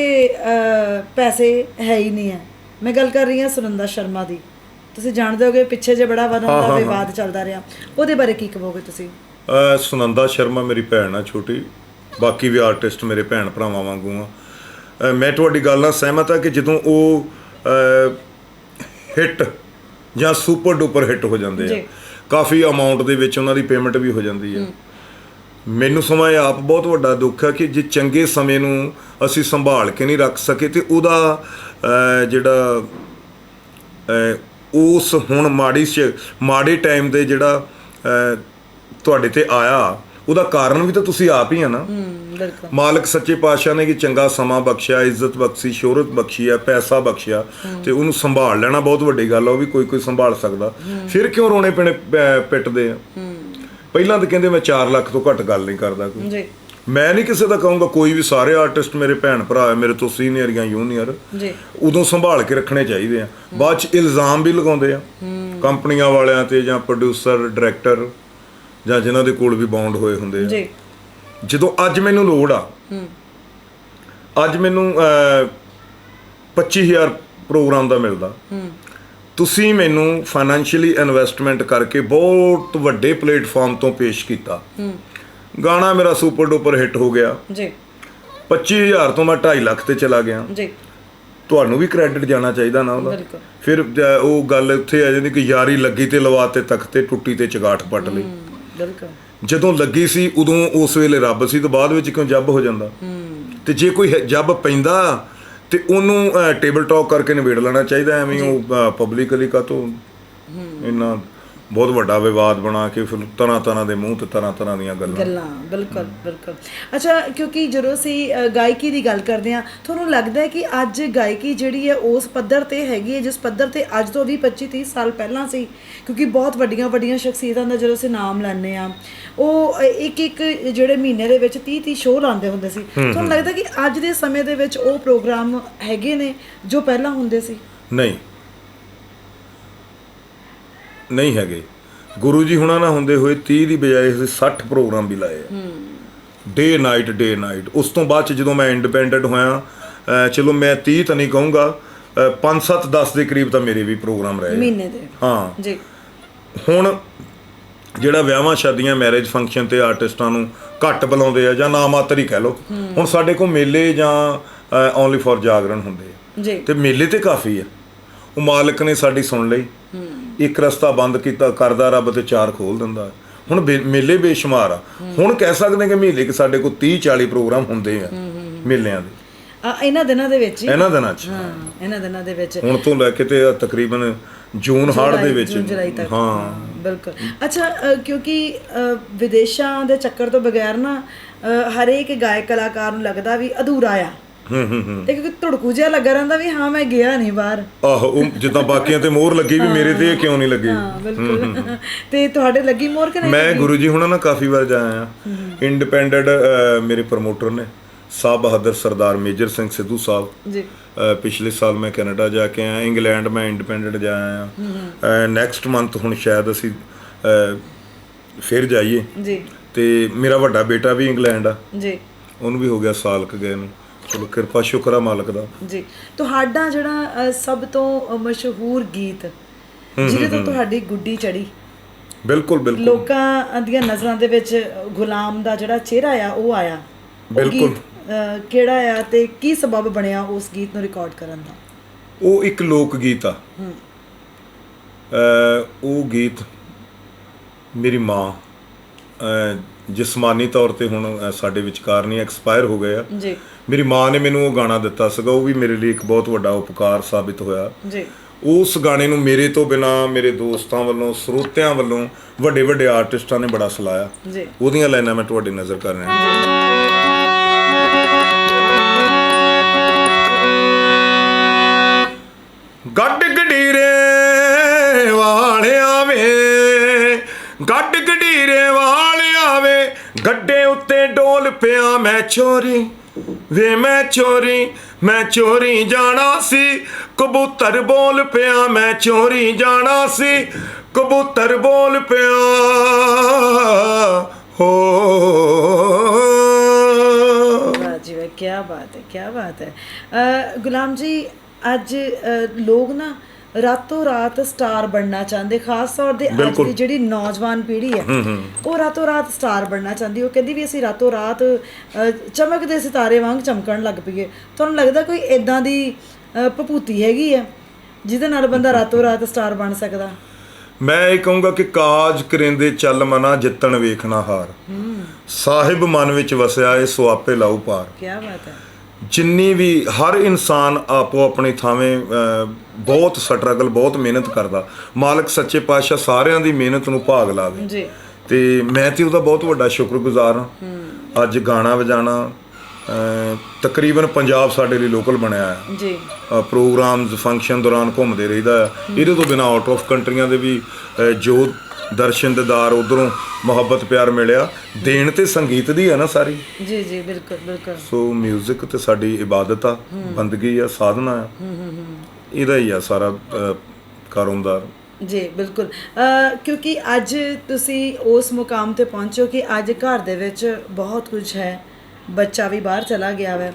ਪੈਸੇ ਹੈ ਹੀ ਨਹੀਂ ਹੈ ਮੈਂ ਗੱਲ ਕਰ ਰਹੀ ਹਾਂ ਸੁਨੰਦਾ ਸ਼ਰਮਾ ਦੀ। ਤੁਸੀਂ ਜਾਣਦੇ ਹੋਗੇ ਪਿੱਛੇ ਜੇ ਬੜਾ ਵਧਨ ਦਾ ਵਿਵਾਦ ਚੱਲਦਾ ਰਿਹਾ। ਉਹਦੇ ਬਾਰੇ ਕੀ ਕਹੋਗੇ ਤੁਸੀਂ? ਸੁਨੰਦਾ ਸ਼ਰਮਾ ਮੇਰੀ ਭੈਣ ਆ ਛੋਟੀ। ਬਾਕੀ ਵੀ ਆਰਟਿਸਟ ਮੇਰੇ ਭੈਣ ਭਰਾਵਾਂ ਵਾਂਗੂ ਆ। ਮੈਂ ਤੁਹਾਡੀ ਗੱਲ ਨਾਲ ਸਹਿਮਤ ਆ ਕਿ ਜਦੋਂ ਉਹ ਹਿੱਟ ਜਾਂ ਸੁਪਰ ਡੂਪਰ ਹਿੱਟ ਹੋ ਜਾਂਦੇ ਆ। ਕਾਫੀ ਅਮਾਉਂਟ ਦੇ ਵਿੱਚ ਉਹਨਾਂ ਦੀ ਪੇਮੈਂਟ ਵੀ ਹੋ ਜਾਂਦੀ ਆ। ਮੈਨੂੰ ਸਮਾਂ ਆਪ ਬਹੁਤ ਵੱਡਾ ਦੁੱਖ ਹੈ ਕਿ ਜੇ ਚੰਗੇ ਸਮੇਂ ਨੂੰ ਅਸੀਂ ਸੰਭਾਲ ਕੇ ਨਹੀਂ ਰੱਖ ਸਕੇ ਤੇ ਉਹਦਾ ਜਿਹੜਾ ਉਸ ਹੁਣ ਮਾੜੀ ਮਾੜੇ ਟਾਈਮ ਦੇ ਜਿਹੜਾ ਤੁਹਾਡੇ ਤੇ ਆਇਆ ਉਹਦਾ ਕਾਰਨ ਵੀ ਤਾਂ ਤੁਸੀਂ ਆਪ ਹੀ ਆ ਨਾ। ਹੂੰ ਮਾਲਕ ਸੱਚੇ ਪਾਤਸ਼ਾਹ ਨੇ ਕਿ ਚੰਗਾ ਸਮਾਂ ਬਖਸ਼ਿਆ ਇੱਜ਼ਤ ਬਖਸ਼ੀ ਸ਼ੋਹਰਤ ਬਖਸ਼ੀ ਆ ਪੈਸਾ ਬਖਸ਼ਿਆ ਤੇ ਉਹਨੂੰ ਸੰਭਾਲ ਲੈਣਾ ਬਹੁਤ ਵੱਡੀ ਗੱਲ ਆ ਉਹ ਵੀ ਕੋਈ ਕੋਈ ਸੰਭਾਲ ਸਕਦਾ। ਫਿਰ ਕਿਉਂ ਰੋਣੇ ਪਿਣੇ ਪੈ- ਪਿੱਟਦੇ ਆ? ਪਹਿਲਾਂ ਤਾਂ ਕਹਿੰਦੇ ਮੈਂ 4 ਲੱਖ ਤੋਂ ਘੱਟ ਗੱਲ ਨਹੀਂ ਕਰਦਾ ਕੋਈ। ਜੀ। ਮੈਂ ਨਹੀਂ ਕਿਸੇ ਦਾ ਕਹੂੰਗਾ ਕੋਈ ਵੀ ਸਾਰੇ ਆਰਟਿਸਟ ਮੇਰੇ ਭੈਣ ਭਰਾ ਆ ਮੇਰੇ ਤੋਂ ਸੀਨੀਅਰ ਜਾਂ ਜੂਨੀਅਰ ਜੀ। ਉਦੋਂ ਸੰਭਾਲ ਕੇ ਰੱਖਣੇ ਚਾਹੀਦੇ ਆ। ਬਾਅਦ ਚ ਇਲਜ਼ਾਮ ਵੀ ਲਗਾਉਂਦੇ ਆ। ਕੰਪਨੀਆਂ ਵਾਲਿਆਂ ਤੇ ਜਾਂ ਪ੍ਰੋਡਿਊਸਰ ਡਾਇਰੈਕਟਰ ਜਾਂ ਜਿਨ੍ਹਾਂ ਦੇ ਕੋਲ ਵੀ ਬਾਉਂਡ ਹੋਏ ਹੁੰਦੇ ਆ। ਜੀ। ਜਦੋਂ ਅੱਜ ਮੈਨੂੰ ਲੋੜ ਆ ਅੱਜ ਮੈਨੂੰ ਅਹ, 25000 ਪ੍ਰੋਗਰਾਮ ਦਾ ਮਿਲਦਾ। ਤੁਸੀਂ ਮੈਨੂੰ ਫਾਈਨੈਂਸ਼ੀਅਲੀ ਇਨਵੈਸਟਮੈਂਟ ਕਰਕੇ ਬਹੁਤ ਵੱਡੇ ਪਲੇਟਫਾਰਮ ਤੋਂ ਪੇਸ਼ ਕੀਤਾ। ਗਾਣਾ ਮੇਰਾ ਸੁਪਰ ਡੂਪਰ ਹਿੱਟ ਹੋ ਗਿਆ। ਜੀ। 25000 ਤੋਂ ਮੈਂ 2.5 ਲੱਖ ਤੇ ਚਲਾ ਗਿਆ। ਜੀ। ਤੁਹਾਨੂੰ ਵੀ ਕ੍ਰੈਡਿਟ ਜਾਣਾ ਚਾਹੀਦਾ ਨਾ ਉਹਦਾ। ਫਿਰ ਉਹ ਗੱਲ ਉੱਥੇ ਆ ਜਾਂਦੀ ਕਿ ਯਾਰੀ ਲੱਗੀ ਤੇ ਲਵਾਤੇ ਤਖਤੇ ਟੁੱਟੀ ਤੇ ਚਗਾਠ ਪੱਟ ਲਈ। ਬਿਲਕੁਲ। ਜਦੋਂ ਲੱਗੀ ਸੀ ਉਦੋਂ ਉਸ ਵੇਲੇ ਰੱਬ ਸੀ ਤੇ ਬਾਅਦ ਵਿੱਚ ਕਿਉਂ ਜੱਬ ਹੋ ਜਾਂਦਾ? ਤੇ ਜੇ ਕੋਈ ਜੱਬ ਪੈਂਦਾ ਤੇ ਉਹਨੂੰ ਟੇਬਲ ਟਾਕ ਕਰਕੇ ਨਿਬੇੜ ਲੈਣਾ ਚਾਹੀਦਾ ਐਵੇਂ ਉਹ ਪਬਲਿਕਲੀ ਕਾ ਤੋਂ ਇੰਨਾ ਬਹੁਤ ਵੱਡਾ ਵਿਵਾਦ ਬਣਾ ਕੇ ਫਿਰ ਤਰ੍ਹਾਂ ਤਰ੍ਹਾਂ ਦੇ ਮੂੰਹ ਤੇ ਤਰ੍ਹਾਂ ਤਰ੍ਹਾਂ ਦੀਆਂ ਗੱਲਾਂ। ਗੱਲਾਂ ਬਿਲਕੁਲ ਬਿਲਕੁਲ। ਅੱਛਾ ਕਿਉਂਕਿ ਜਦੋਂ ਅਸੀਂ ਅ, ਗਾਇਕੀ ਦੀ ਗੱਲ ਕਰਦੇ ਹਾਂ ਤੁਹਾਨੂੰ ਲੱਗਦਾ ਹੈ ਕਿ ਅੱਜ ਗਾਇਕੀ ਜਿਹੜੀ ਹੈ ਉਸ ਪੱਧਰ ਤੇ ਹੈਗੀ ਹੈ ਜਿਸ ਪੱਧਰ ਤੇ ਅੱਜ ਤੋਂ ਵੀ 25 30 ਸਾਲ ਪਹਿਲਾਂ ਸੀ ਕਿਉਂਕਿ ਬਹੁਤ ਵੱਡੀਆਂ ਵੱਡੀਆਂ ਸ਼ਖਸੀਅਤਾਂ ਦਾ ਜਦੋਂ ਅਸੀਂ ਨਾਮ ਲੈਂਦੇ ਆ ਉਹ ਇੱਕ ਇੱਕ ਜਿਹੜੇ ਮਹੀਨੇ ਦੇ ਵਿੱਚ 30 30 ਸ਼ੋਅ ਲਾਉਂਦੇ ਹੁੰਦੇ ਸੀ। ਤੁਹਾਨੂੰ ਲੱਗਦਾ ਕਿ ਅੱਜ ਦੇ ਸਮੇਂ ਦੇ ਵਿੱਚ ਉਹ ਪ੍ਰੋਗਰਾਮ ਹੈਗੇ ਨੇ ਜੋ ਪਹਿਲਾਂ ਹੁੰਦੇ ਸੀ? ਨਹੀਂ ਨਹੀਂ ਹੈਗੇ। ਗੁਰੂ ਜੀ ਹੁਣਾਂ ਨਾਲ ਹੁੰਦੇ ਹੋਏ 30 ਦੀ ਬਜਾਏ ਅਸੀਂ 60 ਪ੍ਰੋਗਰਾਮ ਵੀ ਲਾਏ ਆ। ਡੇ ਨਾਈਟ ਡੇ ਨਾਈਟ ਉਸ ਤੋਂ ਬਾਅਦ ਚ ਜਦੋਂ ਮੈਂ ਇੰਡੀਪੈਂਡੈਂਟ ਹੋਇਆ ਚਲੋ ਮੈਂ 30 ਤਾਂ ਨਹੀਂ ਕਹੂੰਗਾ 5 7 10 ਦੇ ਕਰੀਬ ਤਾਂ ਮੇਰੇ ਵੀ ਪ੍ਰੋਗਰਾਮ ਰਹੇ ਮਹੀਨੇ ਦੇ। ਹਾਂ। ਜੀ। ਹੁਣ ਜਿਹੜਾ ਵਿਆਹਾਂ ਸ਼ਾਦੀਆਂ ਮੈਰਿਜ ਫੰਕਸ਼ਨ ਤੇ ਆਰਟਿਸਟਾਂ ਨੂੰ ਘੱਟ ਬੁਲਾਉਂਦੇ ਆ ਜਾਂ ਨਾ ਮਾਤਰ ਹੀ ਕਹਿ ਲਓ ਹੁਣ ਸਾਡੇ ਕੋਲ ਮੇਲੇ ਜਾਂ ਓਨਲੀ ਫॉर ਜਾਗਰਣ ਹੁੰਦੇ ਆ। ਜੀ। ਤੇ ਮੇਲੇ ਤੇ ਕਾਫੀ ਆ। ਉਹ ਮਾਲਕ ਨੇ ਸਾਡੀ ਸੁਣ ਲਈ। ਇੱਕ ਰਸਤਾ ਬੰਦ ਕੀਤਾ ਕਰਦਾ ਰੱਬ ਤੇ ਚਾਰ ਖੋਲ ਦਿੰਦਾ। ਹੁਣ ਬੇ- ਮੇਲੇ ਬੇਸ਼ੁਮਾਰ ਆ। ਹੁਣ ਕਹਿ ਸਕਦੇ ਕਿ ਮਹੀਨੇ ਕਿ ਸਾਡੇ ਕੋਲ 30 40 ਪ੍ਰੋਗਰਾਮ ਹੁੰਦੇ ਆ ਮੇਲਿਆਂ ਦੇ। ਆ, ਇਹਨਾਂ ਦਿਨਾਂ ਦੇ ਵਿੱਚ ਹੀ? ਇਹਨਾਂ ਦਿਨਾਂ 'ਚ। ਹਾਂ ਇਹਨਾਂ ਦਿਨਾਂ ਦੇ ਵਿੱਚ। ਹੁਣ ਤੋਂ ਲੈ ਕੇ ਤੇ ਆ ਤਕਰੀਬਨ ਜੂਨ ਹਾੜ ਦੇ ਵਿੱਚ ਜੂਨ ਜੁਲਾਈ ਤੱਕ। ਹਾਂ। ਬਿਲਕੁਲ। ਅੱਛਾ ਅ, ਕਿਉਂਕਿ ਅ, ਵਿਦੇਸ਼ਾਂ ਦੇ ਚੱਕਰ ਤੋਂ ਬਗੈਰ ਨਾ ਅ, ਹਰੇਕ ਗਾਇਕ ਕਲਾਕਾਰ ਨੂੰ ਲੱਗਦਾ ਵੀ ਅਧੂਰਾ ਆ। ਹੂੰ ਹੂੰ ਹੂੰ। ਤੇ ਕਿਉਂਕਿ ਧੜਕੂ ਜਿਹਾ ਲੱਗਾ ਰਹਿੰਦਾ ਵੀ ਹਾਂ ਮੈਂ ਗਿਆ ਨਹੀਂ ਬਾਹਰ। ਆਹੋ ਉਹ ਜਿੱਦਾਂ ਬਾਕੀਆਂ ਤੇ ਮੋਹਰ ਲੱਗੀ ਵੀ ਮੇਰੇ ਤੇ ਇਹ ਕਿਉਂ ਨਹੀਂ ਲੱਗੀ? ਹਾਂ ਬਿਲਕੁਲ। ਤੇ ਤੁਹਾਡੇ ਲੱਗੀ ਮੋਰ ਕਿ ਨਹੀਂ ਮੈਂ ਗੁਰੂ ਜੀ ਹੁਣਾਂ ਨਾਲ ਕਾਫੀ ਵਾਰ ਜਾਇਆ ਆ ਇੰਡੀਪੈਂਡੈਂਟ ਮੇਰੇ ਪ੍ਰਮੋਟਰ ਨੇ ਸਾਹਿਬ ਬਹਾਦਰ ਸਰਦਾਰ ਮੇਜਰ ਸਿੰਘ ਸਿੱਧੂ ਸਾਹਿਬ। ਜੀ। ਪਿਛਲੇ ਸਾਲ ਮੈਂ ਕੈਨੇਡਾ ਜਾ ਕੇ ਆਇਆ ਇੰਗਲੈਂਡ ਮੈਂ ਇੰਡੀਪੈਂਡੈਂਟ ਜਾ ਆਇਆ। ਨੈਕਸਟ ਮੰਥ ਹੁਣ ਸ਼ਾਇਦ ਅਸੀਂ ਫਿਰ ਜਾਈਏ। ਜੀ। ਤੇ ਮੇਰਾ ਵੱਡਾ ਬੇਟਾ ਵੀ ਇੰਗਲੈਂਡ ਆ। ਜੀ। ਉਹਨੂੰ ਵੀ ਹੋ ਗਿਆ ਸਾਲ ਕ ਗਏ ਨੂੰ। ਚਲੋ ਕਿਰਪਾ ਸ਼ੁਕਰ ਆ ਮਾਲਕ ਦਾ। ਜੀ ਤੁਹਾਡਾ ਜਿਹੜਾ ਅ, ਸਭ ਤੋਂ ਅ, ਮਸ਼ਹੂਰ ਗੀਤ ਜਿਹਦੇ ਤੋਂ ਤੁਹਾਡੀ ਗੁੱਡੀ ਚੜੀ ਬਿਲਕੁਲ ਬਿਲਕੁਲ। ਲੋਕਾਂ ਦੀਆਂ ਨਜ਼ਰਾਂ ਦੇ ਵਿੱਚ ਗੁਲਾਮ ਦਾ ਜਿਹੜਾ ਚਿਹਰਾ ਆ ਉਹ ਆਇਆ। ਉਹ ਬਿਲਕੁਲ। ਗੀਤ, ਅ, ਕਿਹੜਾ ਆ ਤੇ ਕੀ ਸਬਬ ਬਣਿਆ ਉਸ ਗੀਤ ਨੂੰ ਰਿਕਾਰਡ ਕਰਨ ਦਾ? ਉਹ ਇੱਕ ਲੋਕ ਗੀਤ ਆ। ਅ, ਉਹ ਗੀਤ ਮੇਰੀ ਮਾਂ ਜਿਸਮਾਨੀ ਤੌਰ ਤੇ ਹੁਣ ਅ, ਸਾਡੇ ਵਿਚਕਾਰ ਨਹੀਂ ਐਕਸਪਾਇਰ ਹੋ ਗਏ ਆ। ਜੀ। ਮੇਰੀ ਮਾਂ ਨੇ ਮੈਨੂੰ ਉਹ ਗਾਣਾ ਦਿੱਤਾ ਸੀਗਾ ਉਹ ਵੀ ਮੇਰੇ ਲਈ ਇੱਕ ਬਹੁਤ ਵੱਡਾ ਉਪਕਾਰ ਸਾਬਿਤ ਹੋਇਆ। ਜੀ। ਉਸ ਗਾਣੇ ਨੂੰ ਮੇਰੇ ਤੋਂ ਬਿਨਾ ਮੇਰੇ ਦੋਸਤਾਂ ਵੱਲੋਂ ਸਰੋਤਿਆਂ ਵੱਲੋਂ ਵੱਡੇ ਵੱਡੇ ਆਰਟਿਸਟਾਂ ਨੇ ਬੜਾ ਸਲਾਇਆ। ਜੀ। ਉਹਦੀਆਂ ਲਾਈਨਾਂ ਮੈਂ ਤੁਹਾਡੀ ਨਜ਼ਰ ਕਰ ਰਿਹਾ ਗੱਡ ਗਡੀਰੇ ਵਾਲਿਆਂ ਵੇ ਗੱਡੇ ਉੱਤੇ ਡੋਲ ਪਿਆ ਮੈਂ ਚੋਰੀ। ਵੇ ਮੈਂ ਚੋਰੀ ਮੈਂ ਚੋਰੀ ਜਾਣਾ ਸੀ। ਕਬੂਤਰ ਬੋਲ ਪਿਆ ਮੈਂ ਚੋਰੀ ਜਾਣਾ ਸੀ। ਕਬੂਤਰ ਬੋਲ ਪਿਆ ਹੋ। ਜੀ ਵਾਹ ਕੀ ਬਾਤ ਹੈ ਕੀ ਬਾਤ ਹੈ। ਅ, ਗੁਲਾਮ ਜੀ ਅੱਜ ਲੋਕ ਨਾ ਰਾਤੋਂ ਰਾਤ ਸਟਾਰ ਬਣਨਾ ਚਾਹੁੰਦੇ ਖਾਸ ਤੌਰ ਤੇ ਅੱਜ। ਦੀ ਜਿਹੜੀ ਨੌਜਵਾਨ ਪੀੜ੍ਹੀ ਹੈ ਉਹ ਰਾਤੋਂ ਰਾਤ ਸਟਾਰ ਬਣਨਾ ਚਾਹੁੰਦੀ ਉਹ ਕਹਿੰਦੀ ਵੀ ਅਸੀਂ ਰਾਤੋਂ ਰਾਤ ਚਮਕਦੇ ਸਿਤਾਰੇ ਵਾਂਗ ਚਮਕਣ ਲੱਗ ਪਈਏ। ਤੁਹਾਨੂੰ ਲੱਗਦਾ ਕੋਈ ਇਦਾਂ ਦੀ ਭਭੂਤੀ ਹੈਗੀ ਹੈ ਜਿਹਦੇ ਨਾਲ ਬੰਦਾ ਰਾਤੋਂ ਰਾਤ ਸਟਾਰ ਬਣ ਸਕਦਾ? ਮੈਂ ਇਹ ਕਹੂੰਗਾ ਕਿ ਕਾਜ ਕਰਿੰਦੇ ਚੱਲ ਮਨਾ ਜਿੱਤਣ ਵੇਖਣਾ ਹਾਰ। ਸਾਹਿਬ ਮਨ ਵਿੱਚ ਵਸਿਆ ਏ ਸੋ ਆਪੇ ਲਾਉ ਪਾਰ। ਕੀ ਬਾਤ ਹੈ। ਜਿੰਨੀ ਵੀ ਹਰ ਇਨਸਾਨ ਆਪੋ ਆਪਣੀ ਥਾਵੇਂ ਬਹੁਤ ਸਟਰਗਲ ਬਹੁਤ ਮਿਹਨਤ ਕਰਦਾ। ਮਾਲਕ ਸੱਚੇ ਪਾਤਸ਼ਾਹ ਸਾਰਿਆਂ ਦੀ ਮਿਹਨਤ ਨੂੰ ਭਾਗ ਲਾਵੇ। ਜੀ। ਤੇ ਮੈਂ ਤੇ ਉਹਦਾ ਬਹੁਤ ਵੱਡਾ ਸ਼ੁਕਰਗੁਜ਼ਾਰ ਹਾਂ। ਅੱਜ ਗਾਣਾ ਵਜਾਣਾ ਤਕਰੀਬਨ ਪੰਜਾਬ ਸਾਡੇ ਲਈ ਲੋਕਲ ਬਣਿਆ ਹੈ ਜੀ। ਪ੍ਰੋਗਰਾਮਸ ਫੰਕਸ਼ਨ ਦੌਰਾਨ ਘੁੰਮਦੇ ਰਹੀਦਾ ਆ। ਇਹਦੇ ਤੋਂ ਬਿਨਾ ਆਊਟ ਆਫ ਕੰਟਰੀਆਂ ਦੇ ਵੀ ਜੋ ਦਰਸ਼ਨ ਦਿਦਾਰ ਉਧਰੋਂ ਮੁਹੱਬਤ ਪਿਆਰ ਮਿਲਿਆ। ਦੇਣ ਤੇ ਸੰਗੀਤ ਦੀ ਆ ਨਾ ਸਾਰੀ। ਜੀ ਜੀ ਬਿਲਕੁਲ ਬਿਲਕੁਲ। ਸੋ 뮤직 ਤੇ ਸਾਡੀ ਇਬਾਦਤ ਆ ਬੰਦਗੀ ਆ ਸਾਧਨਾ ਆ। ਇਹਦਾ ਹੀ ਆ ਸਾਰਾ ਅਹ, ਕਾਰੋਬਾਰ। ਜੀ ਬਿਲਕੁਲ। ਕਿਉਂਕਿ ਅੱਜ ਤੁਸੀਂ ਉਸ ਮੁਕਾਮ ਤੇ ਪਹੁੰਚੋ ਕਿ ਅੱਜ ਘਰ ਦੇ ਵਿੱਚ ਬਹੁਤ ਕੁਝ ਹੈ। ਬੱਚਾ ਵੀ ਬਾਹਰ ਚਲਾ ਗਿਆ ਹੈ।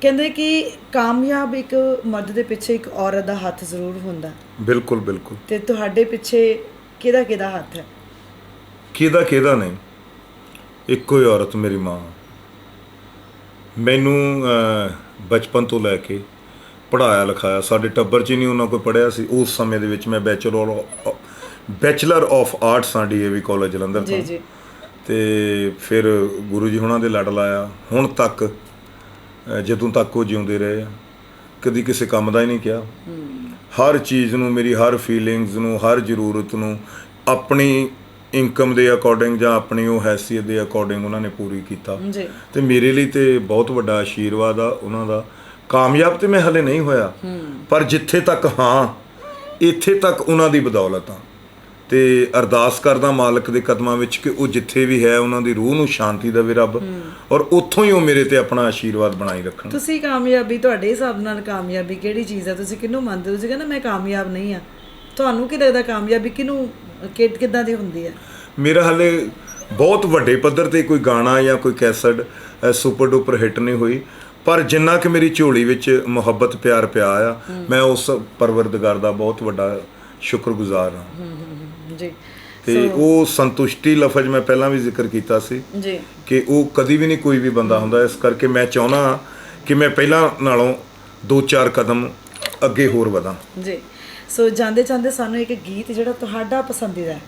ਕਹਿੰਦੇ ਕਿ ਕਾਮਯਾਬ ਇੱਕ ਮਰਦ ਦੇ ਪਿੱਛੇ ਇੱਕ ਔਰਤ ਦਾ ਹੱਥ ਜ਼ਰੂਰ ਹੁੰਦਾ। ਬਿਲਕੁਲ ਬਿਲਕੁਲ। ਤੇ ਤੁਹਾਡੇ ਪਿੱਛੇ ਕਿਹਦਾ ਕਿਹਦਾ ਹੱਥ ਹੈ? ਕਿਹਦਾ ਕਿਹਦਾ ਨਹੀਂ? ਇੱਕੋ ਹੀ ਔਰਤ ਮੇਰੀ ਮਾਂ। ਮੈਨੂੰ ਬਚਪਨ ਤੋਂ ਲੈ ਕੇ ਪੜਾਇਆ ਲਿਖਾਇਆ ਸਾਡੇ ਟੱਬਰ 'ਚ ਨਹੀਂ ਉਹਨਾਂ ਕੋਈ ਪੜਿਆ ਸੀ। ਉਸ ਸਮੇਂ ਦੇ ਵਿੱਚ ਮੈਂ ਬੈਚਲਰ ਬੈਚਲਰ ਆਫ ਆਰਟਸ ਆ ਡੀਏਵੀ ਕਾਲਜ ਜਲੰਧਰ ਜੀ ਤੋਂ। ਜੀ। ਤੇ ਫਿਰ ਗੁਰੂ ਜੀ ਹੁਣਾਂ ਦੇ ਲੜ ਲਾਇਆ। ਹੁਣ ਤੱਕ ਜਦੋਂ ਤੱਕ ਉਹ ਜਿਉਂਦੇ ਰਹੇ ਆ ਕਦੀ ਕਿਸੇ ਕੰਮ ਦਾ ਹੀ ਨਹੀਂ ਕਿਹਾ। ਹਰ ਚੀਜ਼ ਨੂੰ ਮੇਰੀ ਹਰ ਫੀਲਿੰਗਸ ਨੂੰ ਹਰ ਜ਼ਰੂਰਤ ਨੂੰ ਆਪਣੀ ਇਨਕਮ ਦੇ ਅਕੋਰਡਿੰਗ ਜਾਂ ਆਪਣੀ ਉਹ ਹੈਸੀਅਤ ਦੇ ਅਕੋਰਡਿੰਗ ਉਹਨਾਂ ਨੇ ਪੂਰੀ ਕੀਤਾ। ਜੀ। ਤੇ ਮੇਰੇ ਲਈ ਤੇ ਬਹੁਤ ਵੱਡਾ ਆਸ਼ੀਰਵਾਦ ਆ ਉਹਨਾਂ ਦਾ। ਕਾਮਯਾਬ ਤੇ ਮੈਂ ਹਲੇ ਨਹੀਂ ਹੋਇਆ ਪਰ ਜਿੱਥੇ ਤੱਕ ਹਾਂ ਇੱਥੇ ਤੱਕ ਉਹਨਾਂ ਦੀ ਬਦੌਲਤ ਆ। ਤੇ ਅਰਦਾਸ ਕਰਦਾ ਮਾਲਕ ਦੇ ਕਦਮਾਂ ਵਿੱਚ ਕਿ ਉਹ ਜਿੱਥੇ ਵੀ ਹੈ ਉਹਨਾਂ ਦੀ ਰੂਹ ਨੂੰ ਸ਼ਾਂਤੀ ਦੇਵੇ ਰੱਬ ਔਰ ਉੱਥੋਂ ਹੀ ਉਹ ਮੇਰੇ ਤੇ ਆਪਣਾ ਆਸ਼ੀਰਵਾਦ ਬਣਾਈ ਰੱਖਣ। ਤੁਸੀਂ ਕਾਮਯਾਬੀ ਤੁਹਾਡੇ ਹਿਸਾਬ ਨਾਲ ਕਾਮਯਾਬੀ ਕਿਹੜੀ ਚੀਜ਼ ਹੈ? ਤੁਸੀਂ ਕਿਹਨੂੰ ਮੰਨਦੇ ਹੋ? ਤੁਸੀਂ ਕਹਿੰਦੇ ਮੈਂ ਕਾਮਯਾਬ ਨਹੀਂ ਆ ਤੁਹਾਨੂੰ ਕੀ ਲੱਗਦਾ ਕਾਮਯਾਬੀ ਕਿਹਨੂੰ ਕਿੱਦਾਂ ਦੀ ਹੁੰਦੀ ਹੈ? ਮੇਰਾ ਹਲੇ ਬਹੁਤ ਵੱਡੇ ਪੱਧਰ ਤੇ ਕੋਈ ਗਾਣਾ ਜਾਂ ਕੋਈ ਕੈਸਟ ਸੁਪਰ ਡੂਪਰ ਹਿੱਟ ਨਹੀਂ ਹੋਈ। ਪਰ ਜਿੰਨਾ ਕਿ ਮੇਰੀ ਝੋਲੀ ਵਿੱਚ ਮੁਹੱਬਤ ਪਿਆਰ ਪਿਆ ਆ ਮੈਂ ਉਸ ਪਰਵਰਦਗਾਰ ਦਾ ਬਹੁਤ ਵੱਡਾ ਸ਼ੁਕਰਗੁਜ਼ਾਰ ਹਾਂ। ਜੀ। ਤੇ ਉਹ ਸੰਤੁਸ਼ਟੀ ਲਫ਼ਜ਼ ਮੈਂ ਪਹਿਲਾਂ ਵੀ ਜ਼ਿਕਰ ਕੀਤਾ ਸੀ ਜੀ। ਕਿ ਉਹ ਕਦੀ ਵੀ ਨਹੀਂ ਕੋਈ ਵੀ ਬੰਦਾ ਹੁੰਦਾ। ਇਸ ਕਰਕੇ ਮੈਂ ਚਾਹੁੰਦਾ ਕਿ ਮੈਂ ਪਹਿਲਾਂ ਨਾਲੋਂ ਦੋ ਚਾਰ ਕਦਮ ਅੱਗੇ ਹੋਰ ਵਧਾਂ। ਜੀ। ਸੋ ਜਾਂਦੇ ਜਾਂਦੇ ਸਾਨੂੰ ਇੱਕ ਗੀਤ ਜਿਹੜਾ ਤੁਹਾਡਾ ਪਸੰਦੀਦਾ ਹੈ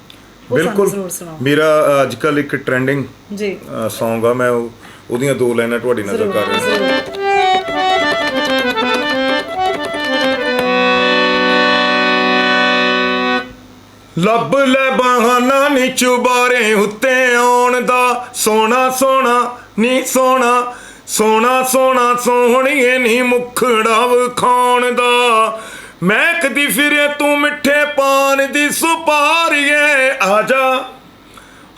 ਬਿਲਕੁਲ। ਮੇਰਾ ਅੱਜ ਕੱਲ ਇੱਕ ਟ੍ਰੈਂਡਿੰਗ ਜੀ। ਸੌਂਗ ਆ। ਮੈਂ ਉਹ- ਉਹਦੀਆਂ ਦੋ ਲਾਈਨਾਂ ਤੁਹਾਡੀ ਨਜ਼ਰ ਕਰ ਰਿਹਾ ਜ਼ਰੂਰ। ਲੱਭ ਲੈ ਬਹਾਨਾ ਨੀ ਚੁਬਾਰੇ ਉੱਤੇ ਆਉਣ ਦਾ। ਸੋਨਾ ਸੋਨਾ ਨੀ ਸੋਨਾ ਸੋਨਾ ਸੋਨਾ ਸੋਹਣੀਏ ਨੀ ਮੁਖੜਾ ਵਿਖਾਉਣ ਦਾ। ਮੈਂ ਕਦੀ ਫਿਰੇ ਤੂੰ ਮਿੱਠੇ ਪਾਨ ਦੀ ਸੁਪਾਰੀਏ, ਆ ਜਾ।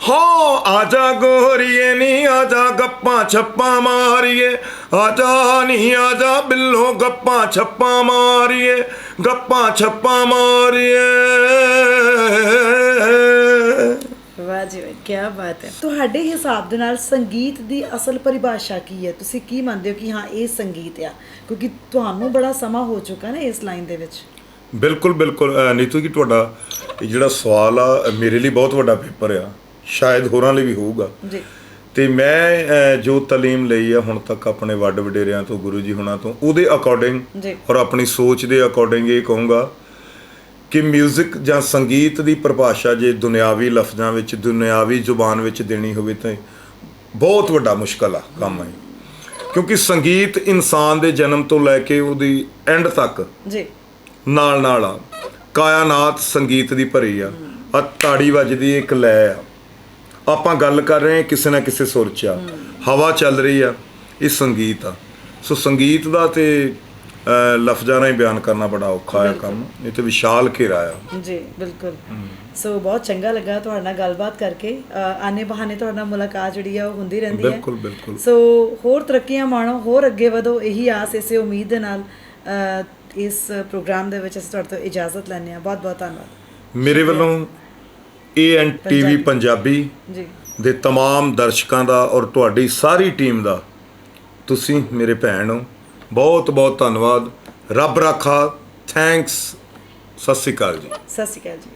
ਹੋ ਆਜਾ ਗੋਰੀਏ ਨੀ ਆਜਾ ਗੱਪਾਂ ਛੱਪਾਂ ਮਾਰੀਏ। ਆਜਾ ਨੀ ਆਜਾ ਬਿੱਲੋ ਗੱਪਾਂ ਛੱਪਾਂ ਮਾਰੀਏ ਗੱਪਾਂ ਛੱਪਾਂ ਮਾਰੀਏ। ਵਾਹ ਜੀ ਵਾਹ ਕੀ ਬਾਤ ਹੈ। ਤੁਹਾਡੇ ਹਿਸਾਬ ਦੇ ਨਾਲ ਸੰਗੀਤ ਦੀ ਅਸਲ ਪਰਿਭਾਸ਼ਾ ਕੀ ਹੈ? ਤੁਸੀਂ ਕੀ ਮੰਨਦੇ ਹੋ ਕਿ ਹਾਂ ਇਹ ਸੰਗੀਤ ਆ? ਕਿਉਂਕਿ ਤੁਹਾਨੂੰ ਬੜਾ ਸਮਾਂ ਹੋ ਚੁੱਕਾ ਨਾ ਇਸ ਲਾਈਨ ਦੇ ਵਿੱਚ। ਬਿਲਕੁਲ ਬਿਲਕੁਲ। ਨੀਤੂ ਜੀ ਤੁਹਾਡਾ ਜਿਹੜਾ ਸਵਾਲ ਆ ਮੇਰੇ ਲਈ ਬਹੁਤ ਵੱਡਾ ਪੇਪਰ ਆ। ਸ਼ਾਇਦ ਹੋਰਾਂ ਲਈ ਵੀ ਹੋਊਗਾ। ਜੀ। ਤੇ ਮੈਂ ਜੋ ਤਾਲੀਮ ਲਈ ਆ ਹੁਣ ਤੱਕ ਆਪਣੇ ਵੱਡ ਵਡੇਰਿਆਂ ਤੋਂ ਗੁਰੂ ਜੀ ਹੁਣਾਂ ਤੋਂ ਉਹਦੇ ਅਕੋਰਡਿੰਗ। ਔਰ ਆਪਣੀ ਸੋਚ ਦੇ ਅਕੋਰਡਿੰਗ ਇਹ ਕਹੂੰਗਾ ਕਿ 뮤직 ਜਾਂ ਸੰਗੀਤ ਦੀ ਪਰਿਭਾਸ਼ਾ ਜੇ ਦੁਨਿਆਵੀ ਲਫ਼ਜ਼ਾਂ ਵਿੱਚ ਦੁਨਿਆਵੀ ਜ਼ੁਬਾਨ ਵਿੱਚ ਦੇਣੀ ਹੋਵੇ ਤਾਂ ਬਹੁਤ ਵੱਡਾ ਮੁਸ਼ਕਲ ਆ ਕੰਮ ਹੈ ਕਿਉਂਕਿ ਸੰਗੀਤ ਇਨਸਾਨ ਦੇ ਜਨਮ ਤੋਂ ਲੈ ਕੇ ਉਹਦੀ ਐਂਡ ਤੱਕ ਜੀ। ਨਾਲ ਨਾਲ ਆ। ਕਾਇਨਾਤ ਸੰਗੀਤ ਦੀ ਭਰੀ ਆ। ਆ ਤਾੜੀ ਵੱਜਦੀ ਇੱਕ ਲੈ ਆ। ਆਪਾਂ ਗੱਲ ਕਰ ਰਹੇ ਹਾਂ ਕਿਸੇ ਨਾ ਕਿਸੇ ਸੁਰ ਚ ਆ। ਹਵਾ ਚੱਲ ਰਹੀ ਆ ਇਹ ਸੰਗੀਤ ਆ। ਸੋ ਸੰਗੀਤ ਦਾ ਤੇ ਲਫ਼ਜ਼ਾਂ ਰਾਹੀਂ ਬਿਆਨ ਕਰਨਾ ਬੜਾ ਔਖਾ ਆ ਕੰਮ। ਇਹ ਤੇ ਵਿਸ਼ਾਲ ਘੇਰਾ ਆ। ਜੀ ਬਿਲਕੁਲ। ਸੋ ਬਹੁਤ ਚੰਗਾ ਲੱਗਾ ਤੁਹਾਡੇ ਨਾਲ ਗੱਲਬਾਤ ਕਰਕੇ। ਆਨੇ ਬਹਾਨੇ ਤੁਹਾਡੇ ਨਾਲ ਮੁਲਾਕਾਤ ਜਿਹੜੀ ਆ ਉਹ ਹੁੰਦੀ ਰਹਿੰਦੀ ਹੈ। ਬਿਲਕੁਲ ਬਿਲਕੁਲ। ਸੋ ਹੋਰ ਤਰੱਕੀਆਂ ਮਾਣੋ ਹੋਰ ਅੱਗੇ ਵਧੋ ਇਹੀ ਆਸ ਇਸੇ ਉਮੀਦ ਦੇ ਨਾਲ ਇਸ ਪ੍ਰੋਗਰਾਮ ਦੇ ਵਿੱਚ ਅਸੀਂ ਤੁਹਾਡੇ ਤੋਂ ਇਜਾਜ਼ਤ ਲੈਂਦੇ ਹਾਂ। ਬਹੁਤ ਬਹੁਤ ਧੰਨਵਾਦ। ਮੇਰੇ ਵੱਲੋਂ ਏਐਨ ਟੀਵੀ ਪੰਜਾਬੀ ਜੀ ਦੇ तमाम ਦਰਸ਼ਕਾਂ ਦਾ ਔਰ ਤੁਹਾਡੀ ਸਾਰੀ ਟੀਮ ਦਾ ਤੁਸੀਂ ਮੇਰੇ ਭੈਣ ਹੋ ਬਹੁਤ ਬਹੁਤ ਧੰਨਵਾਦ ਰੱਬ ਰਾਖਾ ਥੈਂਕਸ ਸਤਿ ਸ਼੍ਰੀ ਅਕਾਲ ਜੀ ਸਤਿ ਸ਼੍ਰੀ ਅਕਾਲ ਜੀ